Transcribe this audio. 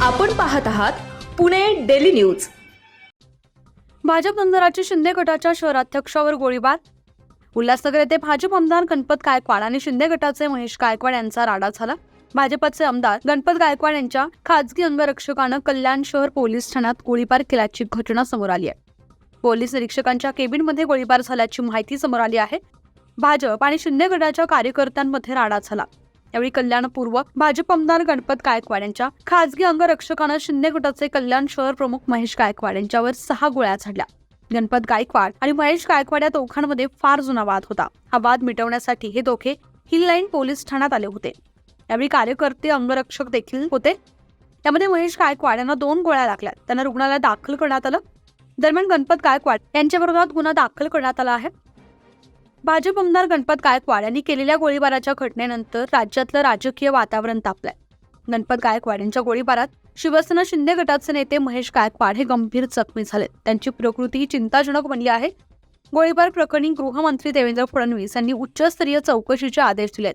आपण पाहत आहात पुणे डेली न्यूज. भाजप आमदाराचे शिंदे गटाच्या शहराध्यक्षावर गोळीबार. उल्हासनगर येथे भाजप आमदार गणपत गायकवाड आणि शिंदे गटाचे महेश गायकवाड यांचा राडा झाला. भाजपचे आमदार गणपत गायकवाड यांच्या खाजगी अंगरक्षकानं कल्याण शहर पोलीस ठाण्यात गोळीबार केल्याची घटना समोर आली आहे. पोलीस निरीक्षकांच्या केबिनमध्ये गोळीबार झाल्याची माहिती समोर आली आहे. भाजप आणि शिंदे गटाच्या कार्यकर्त्यांमध्ये राडा झाला. यावेळी कल्याणपूर्व भाजप आमदार गणपत गायकवाड यांच्या खाजगी अंगरक्षकानं शिंदे गटाचे कल्याण शहर प्रमुख महेश गायकवाड यांच्यावर सहा गोळ्या झाडल्या. गणपत गायकवाड आणि महेश गायकवाड या दोघांमध्ये फार जुना वाद होता. हा वाद मिटवण्यासाठी हे दोघे हिल लाईन पोलीस ठाण्यात आले होते. यावेळी कार्यकर्ते अंगरक्षक देखील होते. त्यामध्ये महेश गायकवाड यांना दोन गोळ्या लागल्या. त्यांना रुग्णालयात दाखल करण्यात आलं. दरम्यान गणपत गायकवाड यांच्या विरोधात गुन्हा दाखल करण्यात आला आहे. भाजप आमदार गणपत गायकवाड यांनी केलेल्या गोळीबाराच्या घटनेनंतर राज्यातलं राजकीय वातावरण तापलंय. गणपत गायकवाड यांच्या गोळीबारात शिवसेना शिंदे गटाचे नेते महेश गायकवाड हे गंभीर जखमी झाले त्यांची प्रकृती ही चिंताजनक बनली आहे. गोळीबार प्रकरणी गृहमंत्री देवेंद्र फडणवीस यांनी उच्चस्तरीय चौकशीचे आदेश दिलेत.